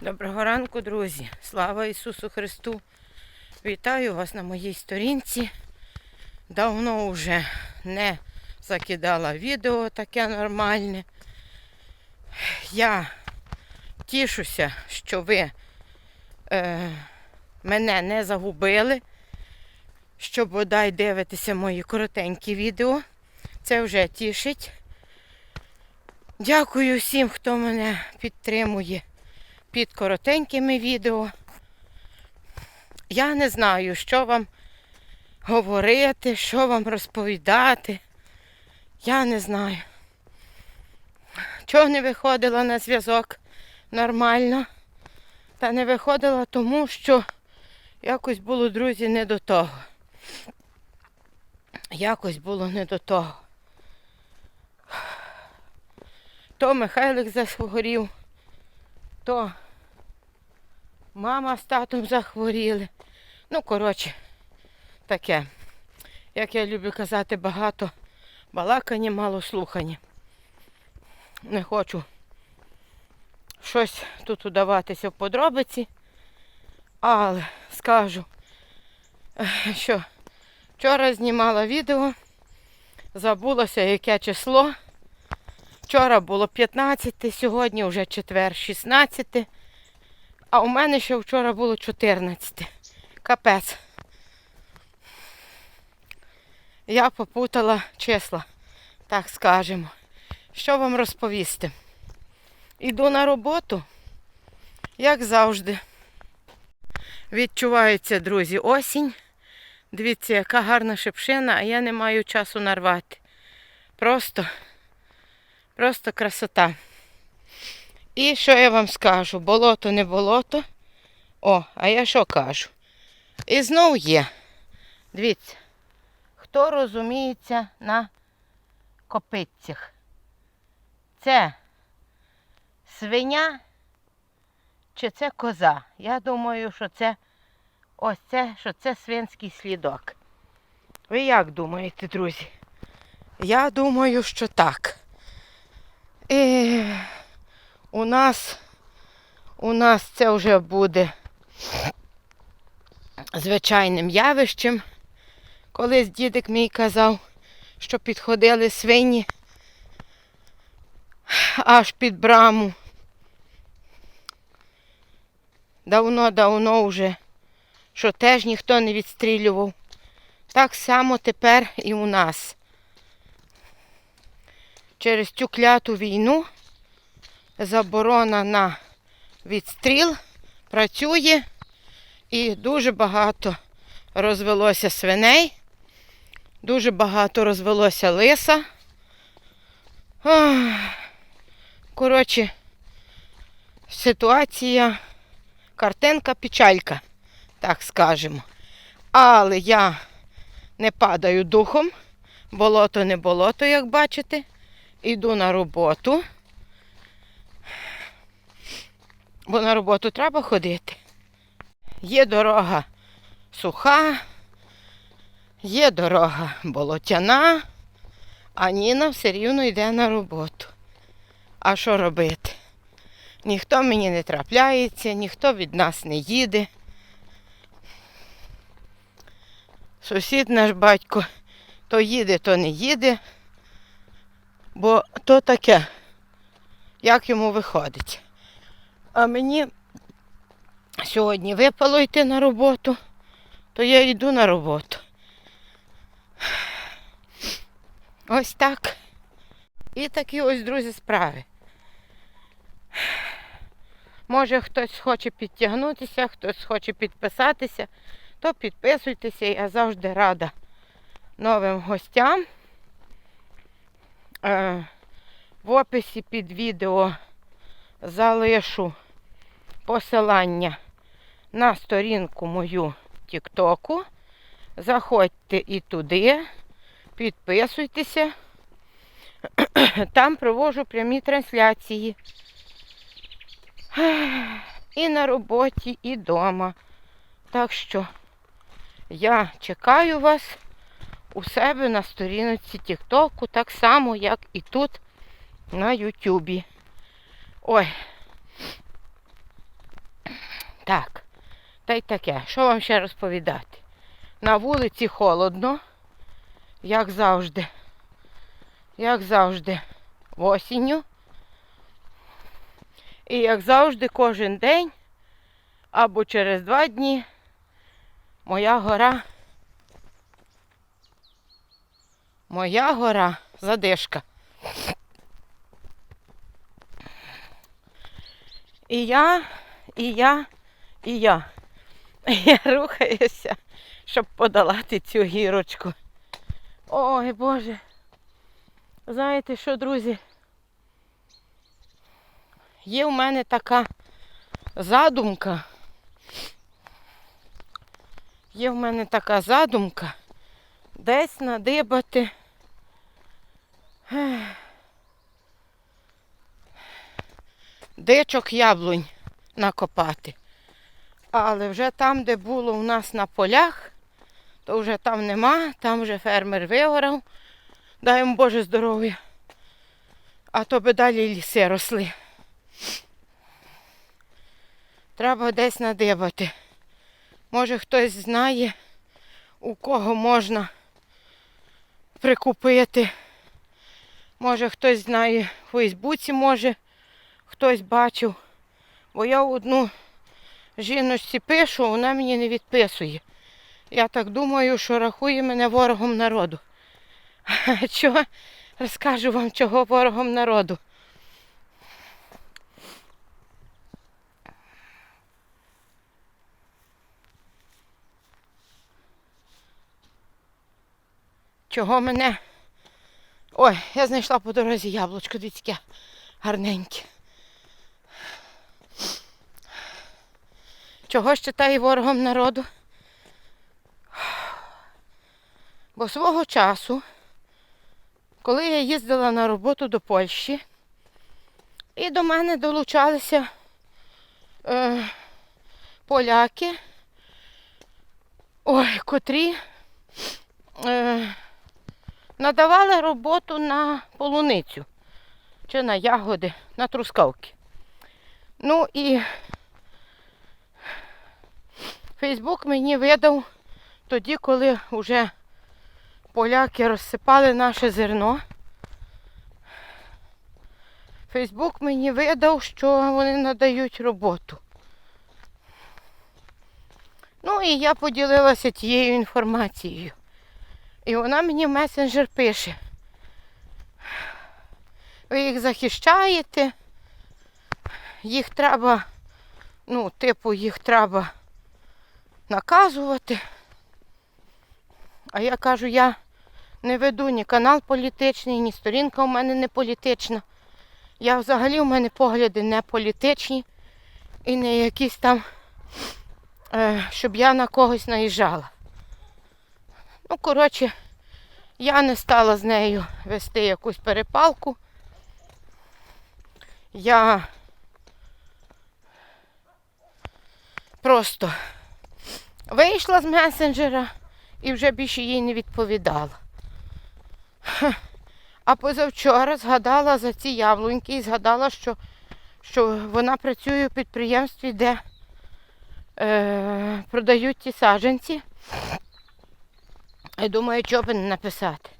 Доброго ранку, друзі! Слава Ісусу Христу! Вітаю вас на моїй сторінці. Давно вже не закидала відео таке нормальне. Я тішуся, що ви е, мене не загубили, що бодай дивитеся мої коротенькі відео. Це вже тішить. Дякую всім, хто мене підтримує під коротенькими відео. Я не знаю, що вам говорити, що вам розповідати. Я не знаю. Чого не виходила на зв'язок нормально? Та не виходила тому, що якось було, друзі, не до того. Якось було не до того. То Михайлик захворів, то мама з татом захворіли. Ну, коротше, таке. Як я люблю казати, багато балакання, мало слухання. Не хочу щось тут удаватися в подробиці, але скажу, що вчора знімала відео, забулося яке число. Вчора було 15, сьогодні вже четвер 16. А у мене ще вчора було 14. Капець. Я попутала числа, так скажемо. Що вам розповісти? Іду на роботу, як завжди. Відчувається, друзі, осінь. Дивіться, яка гарна шипшина, а я не маю часу нарвати. Просто, просто красота. І що я вам скажу? Болото не болото. О, а я що кажу? І знов є. Дивіться, хто розуміється на копитцях? Це свиня чи це коза? Я думаю, що це ось це, що це свинський слідок. Ви як думаєте, друзі? Я думаю, що так. І у нас, у нас це вже буде звичайним явищем. Колись дідик мій казав, що підходили свині аж під браму. Давно-давно вже, що теж ніхто не відстрілював. Так само тепер і у нас. Через цю кляту війну заборона на відстріл працює і дуже багато розвелося свиней, дуже багато розвелося лиса. Коротше, ситуація, картинка, печалька, так скажемо. Але я не падаю духом, болото не болото, як бачите. Іду на роботу. Бо на роботу треба ходити. Є дорога суха, є дорога болотяна, а Ніна все рівно йде на роботу. А що робити? Ніхто мені не трапляється, ніхто від нас не їде. Сусід наш батько то їде, то не їде, бо то таке, як йому виходить. А мені сьогодні випало йти на роботу, то я йду на роботу. Ось так. І такі ось, друзі, справи. Може хтось хоче підтягнутися, хтось хоче підписатися, то підписуйтеся, я завжди рада новим гостям. Е, В описі під відео залишу посилання на сторінку мою Тіктоку. Заходьте і туди, підписуйтеся. Там провожу прямі трансляції. І на роботі, і вдома. Так що я чекаю вас у себе на сторінці Тіктоку, так само, як і тут на Ютубі. Ой, Та й таке. Що вам ще розповідати? На вулиці холодно, як завжди. Як завжди, осінню. І як завжди, кожен день або через два дні моя гора. Моя гора задишка. І я, і я, і я. Я рухаюся, щоб подолати цю гірочку. Ой, Боже. Знаєте що, друзі? Є в мене така задумка. Є в мене така задумка десь надибати. Дичок яблунь накопати. Але вже там, де було у нас на полях, то вже там нема, там вже фермер вигорав. Дай йому Боже здоров'я. А то би далі ліси росли. Треба десь надибати. Може хтось знає, у кого можна прикупити. Може хтось знає в Фейсбуці, може хтось бачив. Бо я одну жіночці пишу, вона мені не відписує. Я так думаю, що рахує мене ворогом народу. Чого? Розкажу вам, чого ворогом народу. Чого мене? Ой, я знайшла по дорозі яблучко, дивіться, гарненьке. Чого ж читаю ворогом народу? Бо свого часу, коли я їздила на роботу до Польщі, і до мене долучалися е, поляки, ой, котрі е, надавали роботу на полуницю чи на ягоди, на трускавки. Ну і Фейсбук мені видав тоді, коли вже поляки розсипали наше зерно. Фейсбук мені видав, що вони надають роботу. Ну і я поділилася тією інформацією. І вона мені в месенджер пише. Ви їх захищаєте, їх треба, ну, типу, їх треба наказувати. А я кажу, я не веду ні канал політичний, ні сторінка у мене не політична. Я взагалі у мене погляди не політичні і не якісь там, е, щоб я на когось наїжджала. Ну, коротше, я не стала з нею вести якусь перепалку. Я просто вийшла з месенджера і вже більше їй не відповідала. А позавчора згадала за ці яблуньки і згадала, що, що вона працює у підприємстві, де е, продають ті саджанці. І думаю, чого би не написати.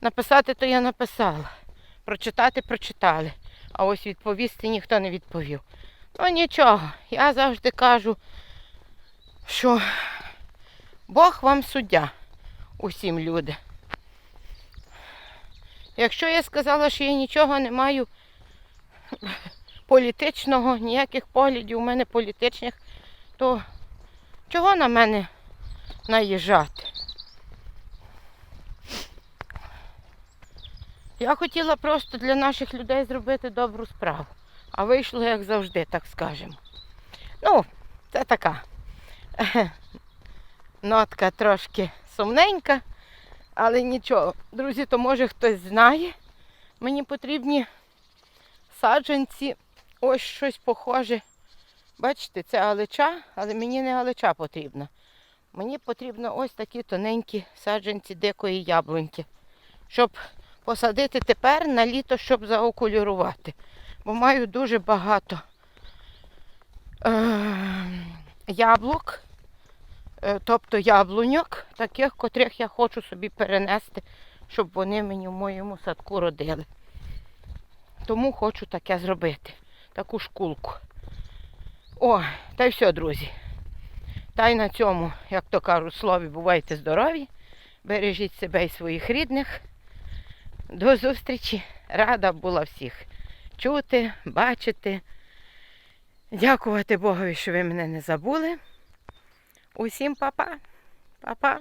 Написати то я написала. Прочитати прочитали. А ось відповісти ніхто не відповів. Ну нічого, я завжди кажу, що Бог вам суддя усім люди. Якщо я сказала, що я нічого не маю політичного, ніяких поглядів у мене політичних, то чого на мене наїжджати? Я хотіла просто для наших людей зробити добру справу, а вийшло, як завжди, так скажемо. Ну, це така нотка трошки сумненька, але нічого. Друзі, то може хтось знає. Мені потрібні саджанці, ось щось похоже. Бачите, це алеча, але мені не алеча потрібна. Мені потрібно ось такі тоненькі саджанці дикої яблуньки, щоб посадити тепер на літо, щоб заокулірувати. Бо маю дуже багато е- яблук, тобто яблуньок, таких, котрих я хочу собі перенести, щоб вони мені в моєму садку родили. Тому хочу таке зробити, таку шкулку. О, та й все, друзі. Та й на цьому, як то кажуть, слові, бувайте здорові, бережіть себе і своїх рідних. До зустрічі. Рада була всіх чути, бачити. Дякувати Богові, що ви мене не забули. Усім па-па. Па-па.